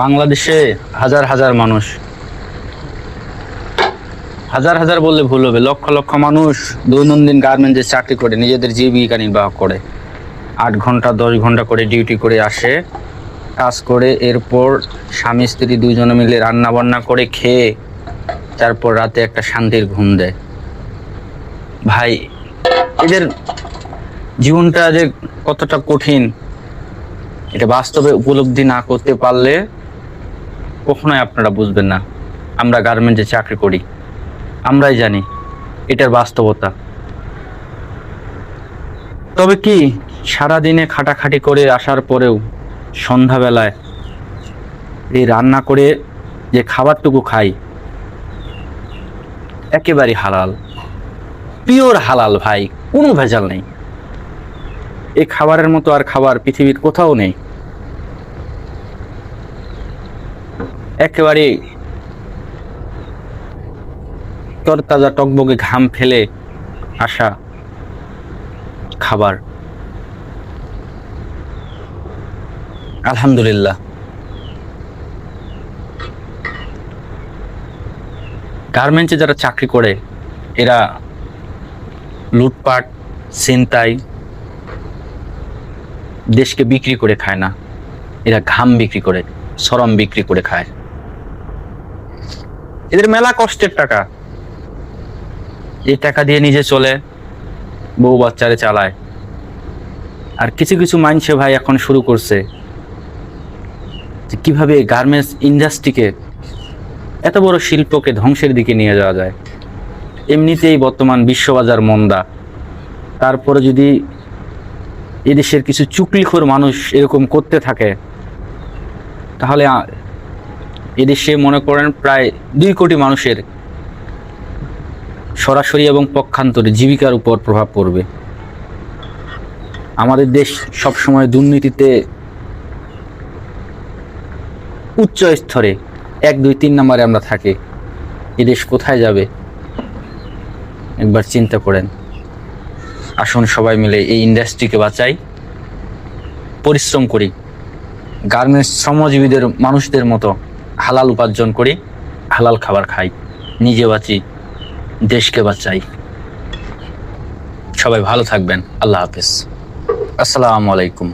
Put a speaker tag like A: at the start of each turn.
A: বাংলাদেশে হাজার হাজার মানুষ। হাজার হাজার বললে ভুল হবে। লক্ষ লক্ষ মানুষ দৈনন্দিন গার্মেন্টসে চাকরি করে, নিজেদের জীবিকা নির্বাহ করে। আট ঘণ্টা, দশ ঘণ্টা করে ডিউটি করে আসে, কাজ করে, এরপর স্বামী, স্ত্রী দুজনে মিলে রান্না বান্না করে খেয়ে, তারপর রাতে একটা শান্তির ঘুম দেয়। ভাই, এদের জীবনটা যে কতটা কঠিন, এটা বাস্তবে উপলব্ধি না করতে পারলে কখনোই আপনারা বুঝবেন না। আমরা গার্মেন্টে চাকরি করি। আমরাই জানি, এটার বাস্তবতা। তবে কি, সারাদিনে খাটাখাটি করে আসার পরেও সন্ধ্যাবেলায় এই রান্না করে যে খাবারটুকু খাই, একেবারে হালাল। পিওর হালাল ভাই, কোনো ভেজাল নেই। এই খাবারের মতো আর খাবার পৃথিবীর কোথাও নেই। একেবারে তরতাজা টকবগে ঘাম ফেলে আসা খাবার। আলহামদুলিল্লাহ। গার্মেন্টসে যারা চাকরি করে, এরা লুটপাট, ছিনতাই দেশকে বিক্রি করে খায় না। এরা ঘাম বিক্রি করে শ্রম বিক্রি করে খায়। এদের মেলা কষ্টের টাকা। এই টাকা দিয়ে নিজে চলে, বউ বাচ্চারে চালায়। আর কিছু কিছু মাইনসে ভাই এখন শুরু করছে। যে কীভাবে গার্মেন্টস ইন্ডাস্ট্রিকে এত বড় শিল্পকে ধ্বংসের দিকে নিয়ে যাওয়া যায়। এমনিতেই বর্তমান বিশ্ববাজার মন্দা। তারপরে যদি এদেশের কিছু চুকলিখোর মানুষ এরকম করতে থাকে, তাহলে এদেশে মনে করেন প্রায় দুই কোটি মানুষের সরাসরি এবং পক্ষান্তরে জীবিকার উপর প্রভাব পড়বে, আমাদের দেশ সবসময় দুর্নীতিতে উচ্চ স্তরে এক, দুই, তিন নম্বরে আমরা থাকি এদেশ কোথায় যাবে? একবার চিন্তা করেন। আসুন সবাই মিলে এই ইন্ডাস্ট্রিকে বাঁচাই, পরিশ্রম করি। গার্মেন্টস শ্রমজীবীদের, মানুষদের মতো হালাল উপার্জন করি, হালাল খাবার খাই, নিজে বাঁচি, দেশকে বাঁচাই। সবাই ভালো থাকবেন, আল্লাহ হাফিজ। আসসালামু আলাইকুম।